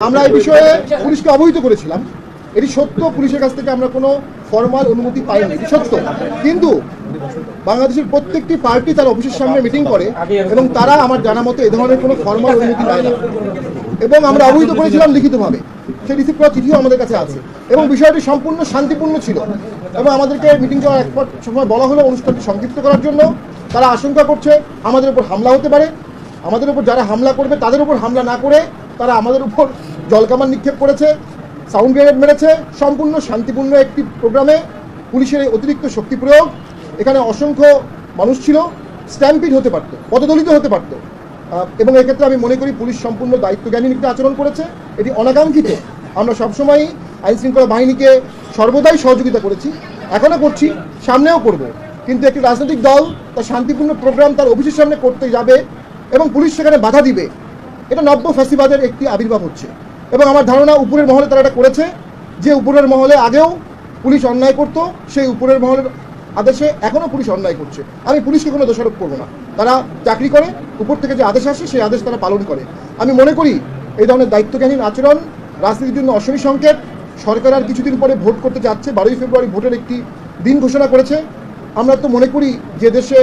আমরা এই বিষয়ে পুলিশকে অবহিত করেছিলাম। এটি সত্য, পুলিশের কাছ থেকে আমরা কোনো ফর্মাল অনুমতি পাইনি। এটি সত্য। কিন্তু বাংলাদেশের প্রত্যেকটি পার্টি তার অফিসের সামনে মিটিং করে এবং তারা আমার জানা মতো এ ধরনের কোনো ফর্মাল অনুমতি পায় না। এবং আমরা অবহিত করেছিলাম লিখিতভাবে। সেই রিসিভ করা চিঠিও আমাদের কাছে আছে। এবং বিষয়টি সম্পূর্ণ শান্তিপূর্ণ ছিল। এবং আমাদেরকে মিটিং করার একপর সময় বলা হলো অনুষ্ঠানটি সংক্ষিপ্ত করার জন্য। তারা আশঙ্কা করছে আমাদের উপর হামলা হতে পারে। আমাদের উপর যারা হামলা করবে, তাদের উপর হামলা না করে তারা আমাদের উপর জলকামান নিক্ষেপ করেছে সাউন্ড গ্রেনেড মেরেছে, সম্পূর্ণ শান্তিপূর্ণ একটি প্রোগ্রামে পুলিশের এই অতিরিক্ত শক্তি প্রয়োগ। এখানে অসংখ্য মানুষ ছিল স্ট্যাম্পিড হতে পারতো, পদদলিত হতে পারতো। এবং এক্ষেত্রে আমি মনে করি পুলিশ সম্পূর্ণ দায়িত্বজ্ঞানী একটি আচরণ করেছে। এটি অনাকাঙ্ক্ষিত। আমরা সবসময়ই আইন শৃঙ্খলা বাহিনীকে সর্বদাই সহযোগিতা করেছি এখনও করছি, সামনেও করব। কিন্তু একটি রাজনৈতিক দল তার শান্তিপূর্ণ প্রোগ্রাম তার অফিসের সামনে করতে যাবে এবং পুলিশ সেখানে বাধা দিবে, এটা নব্য ফ্যাসিবাদের একটি আবির্ভাব হচ্ছে। এবং আমার ধারণা উপরের মহলে তারা এটা করেছে, যে উপরের মহলে আগেও পুলিশ অন্যায় করত, সেই উপরের মহলের আদেশে এখনও পুলিশ অন্যায় করছে। আমি পুলিশকে কোনো দোষারোপ করব না। তারা চাকরি করে, উপর থেকে যে আদেশ আসে, সেই আদেশ তারা পালন করে। আমি মনে করি এই ধরনের দায়িত্বজ্ঞানহীন আচরণ, রাজনীতির জন্য অশনি সংকেত, সরকার আর কিছুদিন পরে ভোট করতে যাচ্ছে, বারোই ফেব্রুয়ারি ভোটের একটি দিন ঘোষণা করেছে। আমরা তো মনে করি যে দেশে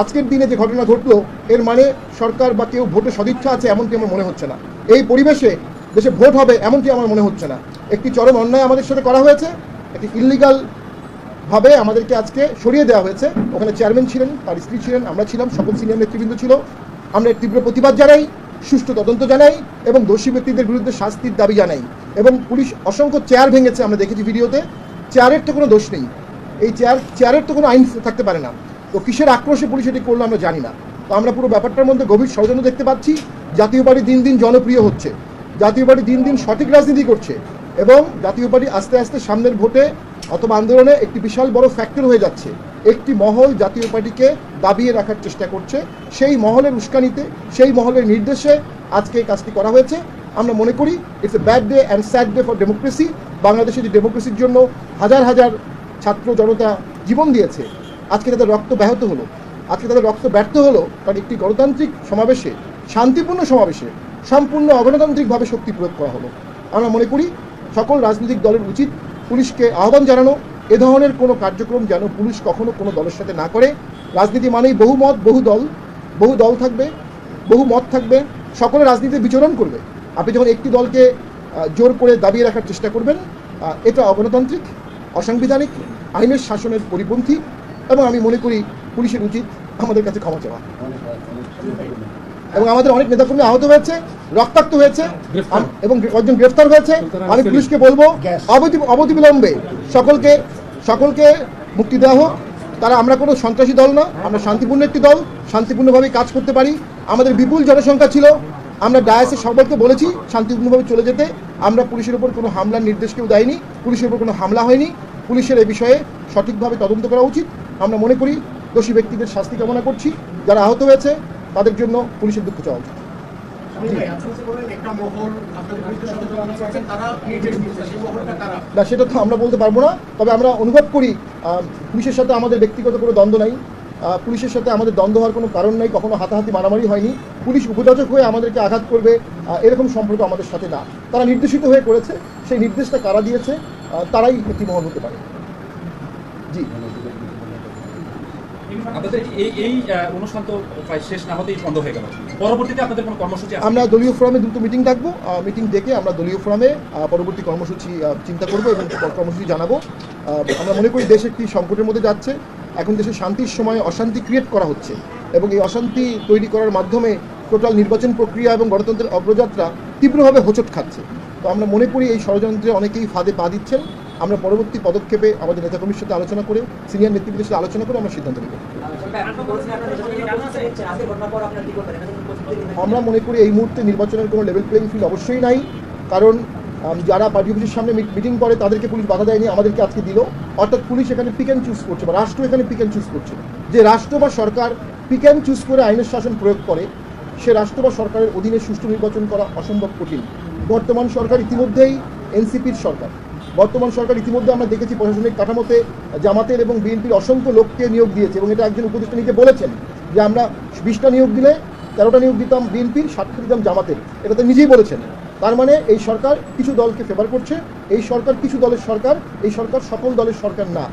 আজকের দিনে যে ঘটনা ঘটলো, এর মানে সরকার বা কেউ ভোটে সদিচ্ছা আছে এমনটি আমার মনে হচ্ছে না। এই পরিবেশে দেশে ভোট হবে এমনটি আমার মনে হচ্ছে না। একটি চরম অন্যায় আমাদের সাথে করা হয়েছে, একটি ইলিগাল ভাবে আমাদেরকে আজকে সরিয়ে দেওয়া হয়েছে। ওখানে চেয়ারম্যান ছিলেন, তার স্ত্রী ছিলেন, আমরা ছিলাম, সকল সিনিয়র নেতৃবৃন্দ ছিল। আমরা তীব্র প্রতিবাদ জানাই, সুষ্ঠু তদন্ত জানাই এবং দোষী ব্যক্তিদের বিরুদ্ধে শাস্তির দাবি জানাই এবং পুলিশ অসংখ্য চেয়ার ভেঙেছে, আমরা দেখেছি ভিডিওতে। চেয়ারের তো কোনো দোষ নেই। এই চেয়ার চেয়ারের তো কোনো আইন থাকতে পারে না। তো কিসের আক্রোশে পুলিশ এটি করল আমরা জানি না। তো আমরা পুরো ব্যাপারটার মধ্যে গভীর ষড়যন্ত্র দেখতে পাচ্ছি। জাতীয় পার্টি দিন দিন জনপ্রিয় হচ্ছে। জাতীয় পার্টি দিন দিন সঠিক রাজনীতি করছে এবং জাতীয় পার্টি আস্তে আস্তে সামনের ভোটে অথবা আন্দোলনে একটি বিশাল বড় ফ্যাক্টর হয়ে যাচ্ছে। একটি মহল জাতীয় পার্টিকে দাবিয়ে রাখার চেষ্টা করছে। সেই মহলের উস্কানিতে, সেই মহলের নির্দেশে আজকে এই কাজটি করা হয়েছে। আমরা মনে করি it's a bad day and sad day for democracy বাংলাদেশে যে ডেমোক্রেসির জন্য হাজার হাজার ছাত্র জনতা জীবন দিয়েছে, আজকে তাদের রক্ত ব্যাহত হলো। আজকে তাদের রক্ত ব্যর্থ হলো কারণ একটি গণতান্ত্রিক সমাবেশে, শান্তিপূর্ণ সমাবেশে সম্পূর্ণ অগণতান্ত্রিকভাবে শক্তি প্রয়োগ করা হলো। আমরা মনে করি, সকল রাজনৈতিক দলের উচিত পুলিশকে আহ্বান জানানো। এ ধরনের কোনো কার্যক্রম যেন পুলিশ কখনো কোনো দলের সাথে না করে। রাজনীতি মানেই বহু মত, বহু দল বহু দল থাকবে, বহু মত থাকবে, সকলে রাজনীতিতে বিচরণ করবে। আপনি যখন একটি দলকে জোর করে দাবিয়ে রাখার চেষ্টা করবেন এটা অগণতান্ত্রিক, অসাংবিধানিক, আইনের শাসনের পরিপন্থী এবং আমি মনে করি পুলিশের উচিত আমাদের কাছে ক্ষমা চাওয়া। এবং আমাদের অনেক নেতাকর্মী আহত হয়েছে রক্তাক্ত হয়েছে এবং কয়েকজন গ্রেফতার হয়েছে। আমি পুলিশকে বলব অবধি অবধিবিলম্বে সকলকে সকলকে মুক্তি দেওয়া হোক। তারা আমরা কোনো সন্ত্রাসী দল না আমরা শান্তিপূর্ণ একটি দল শান্তিপূর্ণভাবে কাজ করতে পারি। আমাদের বিপুল জনসংখ্যা ছিল। আমরা ডায়াসে সকলকে বলেছি শান্তিপূর্ণভাবে চলে যেতে। আমরা পুলিশের উপর কোনো হামলার নির্দেশ কেউ দেয়নি। পুলিশের উপর কোনো হামলা হয়নি। পুলিশের এ বিষয়ে সঠিকভাবে তদন্ত করা উচিত। আমরা মনে করি দোষী ব্যক্তিদের শাস্তি কামনা করছি। যারা আহত হয়েছে তাদের জন্য পুলিশের দুঃখ চাওয়া উচিত না সেটা তো আমরা বলতে পারব না তবে আমরা অনুভব করি পুলিশের সাথে আমাদের ব্যক্তিগত কোনো দ্বন্দ্ব নাই। পুলিশের সাথে আমাদের দ্বন্দ্ব হওয়ার কোনো কারণ নাই কখনো হাতাহাতি মারামারি হয়নি। পুলিশ উপযাচক হয়ে আমাদেরকে আঘাত করবে এরকম সম্পর্ক আমাদের সাথে না। তারা নির্দেশিত হয়ে করেছে সেই নির্দেশটা কারা দিয়েছে তারাই প্রতিমহল হতে পারে। জি। আমরা দলীয় ফোরামে দ্রুত মিটিং ডাকবো। মিটিং ডেকে আমরা দলীয় ফোরামে পরবর্তী কর্মসূচি চিন্তা করব এবং কর্মসূচি জানাব। আমরা মনে করি দেশ একটি সংকটের মধ্যে যাচ্ছে। এখন দেশে শান্তির সময় অশান্তি ক্রিয়েট করা হচ্ছে এবং এই অশান্তি তৈরি করার মাধ্যমে টোটাল নির্বাচন প্রক্রিয়া এবং গণতন্ত্রের অগ্রযাত্রা তীব্রভাবে হোঁচট খাচ্ছে। তো আমরা মনে করি এই ষড়যন্ত্রে অনেকেই ফাঁদে পা দিচ্ছেন। আমরা পরবর্তী পদক্ষেপে আমাদের নেতাকর্মীর সাথে আলোচনা করে, সিনিয়র নেতৃবৃন্দের সাথে আলোচনা করে আমরা সিদ্ধান্ত নেব। আমরা মনে করি এই মুহূর্তে নির্বাচনের কোনো লেভেল প্লেইং ফিল্ড অবশ্যই নাই। কারণ যারা পার্টি অফিসের সামনে মিটিং করে, তাদেরকে পুলিশ বাধা দেয়নি, আমাদেরকে আজকে দিল। অর্থাৎ পুলিশ এখানে পিক অ্যান্ড চুজ করছে বা রাষ্ট্র এখানে পিক অ্যান্ড চুজ করছে। যে রাষ্ট্র বা সরকার পিক অ্যান্ড চুজ করে আইনের শাসন প্রয়োগ করে, সে রাষ্ট্র বা সরকারের অধীনে সুষ্ঠু নির্বাচন করা অসম্ভব কঠিন। বর্তমান সরকার ইতিমধ্যেই এনসিপির সরকার। বর্তমান সরকার ইতিমধ্যে আমরা দেখেছি প্রশাসনিক কাঠামোতে জামাতের এবং বিএনপির অসংখ্য লোককে নিয়োগ দিয়েছে এবং এটা একজন উপদেষ্টা নিজে বলেছেন যে আমরা বিশটা নিয়োগ দিলে তেরোটা নিয়োগ দিতাম বিএনপির, সাতটা দিতাম জামাতের। এটা তো নিজেই বলেছেন। তার মানে এই সরকার কিছু দলকে ফেভার করছে, এই সরকার কিছু দলের সরকার, এই সরকার সকল দলের সরকার না।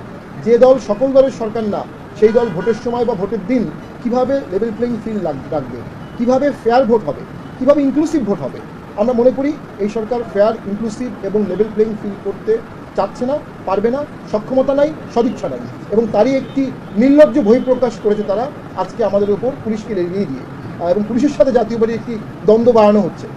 যে দল সকল দলের সরকার না, সেই দল ভোটের সময় বা ভোটের দিন কীভাবে লেভেল প্লেইং ফিল্ড রাখবে কীভাবে ফেয়ার ভোট হবে? কীভাবে ইনক্লুসিভ ভোট হবে? আমরা মনে করি এই সরকার ফেয়ার ইনক্লুসিভ এবং লেভেল প্লেইং ফিল করতে চাচ্ছে না, পারবে না, সক্ষমতা নাই, সদিচ্ছা নাই। এবং তারই একটি নির্লজ্জ বহিঃপ্রকাশ করেছে তারা আজকে আমাদের উপর পুলিশকে এড়িয়ে দিয়ে। এবং পুলিশের সাথে জাতীয় বাড়ির একটি দ্বন্দ্ব বাড়ানো হচ্ছে।